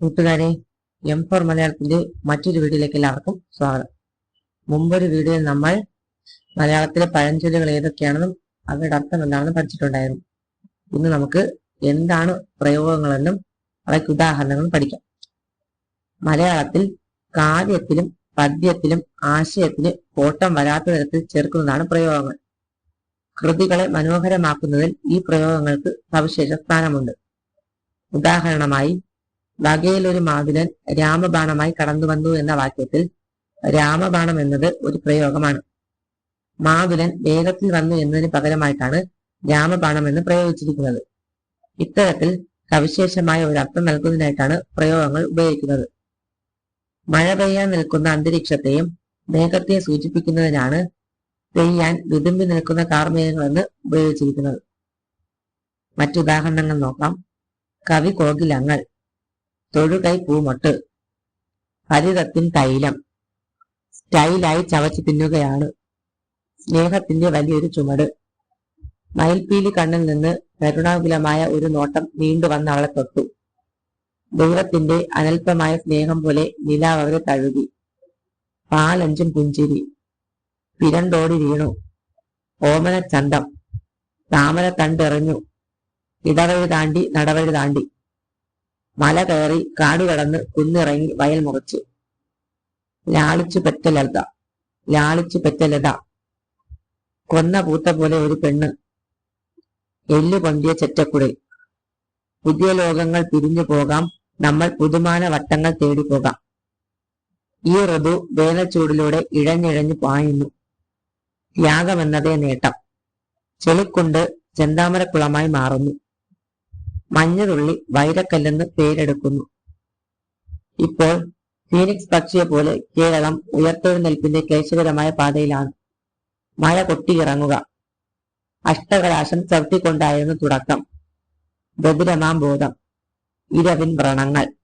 കൂട്ടുകാരെ M four മലയാളത്തിന്റെ മറ്റൊരു വീഡിയോയിലേക്ക് എല്ലാവർക്കും സ്വാഗതം. മുമ്പൊരു വീഡിയോയിൽ നമ്മൾ മലയാളത്തിലെ പഴഞ്ചൊല്ലുകൾ ഏതൊക്കെയാണെന്നും അവയുടെ അർത്ഥം എന്താണെന്നും പഠിച്ചിട്ടുണ്ടായിരുന്നു. ഇന്ന് നമുക്ക് എന്താണ് പ്രയോഗങ്ങളെന്നും അവയ്ക്ക് ഉദാഹരണങ്ങളും പഠിക്കാം. മലയാളത്തിൽ കാവ്യത്തിലും പദ്യത്തിലും ആശയത്തിന് കോട്ടം വരാത്ത തരത്തിൽ ചേർക്കുന്നതാണ് പ്രയോഗങ്ങൾ. കൃതികളെ മനോഹരമാക്കുന്നതിൽ ഈ പ്രയോഗങ്ങൾക്ക് സവിശേഷ സ്ഥാനമുണ്ട്. ഉദാഹരണമായി വകയിലൊരു മാതുലൻ രാമബാണമായി കടന്നു വന്നു എന്ന വാക്യത്തിൽ രാമബാണം എന്നത് ഒരു പ്രയോഗമാണ്. മാതുലൻ വേഗത്തിൽ വന്നു എന്നതിന് പകരമായിട്ടാണ് രാമബാണം എന്ന് പ്രയോഗിച്ചിരിക്കുന്നത്. ഇത്തരത്തിൽ സവിശേഷമായ ഒരു അർത്ഥം നൽകുന്നതിനായിട്ടാണ് പ്രയോഗങ്ങൾ ഉപയോഗിക്കുന്നത്. മഴ പെയ്യാൻ നിൽക്കുന്ന അന്തരീക്ഷത്തെയും മേഘത്തെ സൂചിപ്പിക്കുന്നതിനാണ് പെയ്യാൻ വിതുമ്പി നിൽക്കുന്ന കാർമേഘങ്ങളെന്ന് ഉപയോഗിച്ചിരിക്കുന്നത്. മറ്റുദാഹരണങ്ങൾ നോക്കാം. കവി കോകിലങ്ങൾ. തൊഴുകൈ പൂമൊട്ട്. ഹരിതത്തിൻ തൈലം. സ്റ്റൈലായി ചവച്ചു തിന്നുകയാണ്. സ്നേഹത്തിന്റെ വലിയൊരു ചുമട്. മയിൽപീലി കണ്ണിൽ നിന്ന് കരുണാകുലമായ ഒരു നോട്ടം നീണ്ടു വന്ന് അവളെ തൊട്ടു. ദൈവത്തിന്റെ അനൽപമായ സ്നേഹം പോലെ നിലാവ് അവരെ തഴുകി. പാലഞ്ചും പുഞ്ചിരി. പിരണ്ടോടി വീണു. ഓമന ചന്തം താമര തണ്ടെറിഞ്ഞു ഇടവഴി താണ്ടി നടവഴി താണ്ടി. മല കയറി കാട് കടന്ന് കുന്നിറങ്ങി വയൽ മുറിച്ചു. ലാളിച്ചു പെറ്റ ലത ലാളിച്ചു പെറ്റ ലത കൊന്ന പൂത്ത പോലെ ഒരു പെണ്ണ്. എല്ലു പൊന്തിയ ചെറ്റക്കുടി പുതിയ ലോകങ്ങൾ പിരിഞ്ഞു പോകാം. നമ്മൾ പുതുമാന വട്ടങ്ങൾ തേടി പോകാം. ഈ ഋതു വേനച്ചൂടിലൂടെ ഇഴഞ്ഞിഴഞ്ഞു പായുന്നു. ത്യാഗമെന്നതേ നേട്ടം. ചെളിക്കൊണ്ട് ചെന്താമരക്കുളമായി മാറുന്നു. മഞ്ഞുതുള്ളി വൈരക്കല്ലെന്ന് പേരെടുക്കുന്നു. ഇപ്പോൾ ഫീനിക്സ് പക്ഷിയെ പോലെ കേരളം ഉയർത്തെഴുന്നേൽപ്പിന്റെ ക്ലേശകരമായ പാതയിലാണ്. മഴ കൊട്ടിയിറങ്ങുക. അഷ്ടകലാശം ചവിട്ടിക്കൊണ്ടായിരുന്നു തുടക്കം. ബദിരമാം ബോധം. ഇരവിൻ വ്രണങ്ങൾ.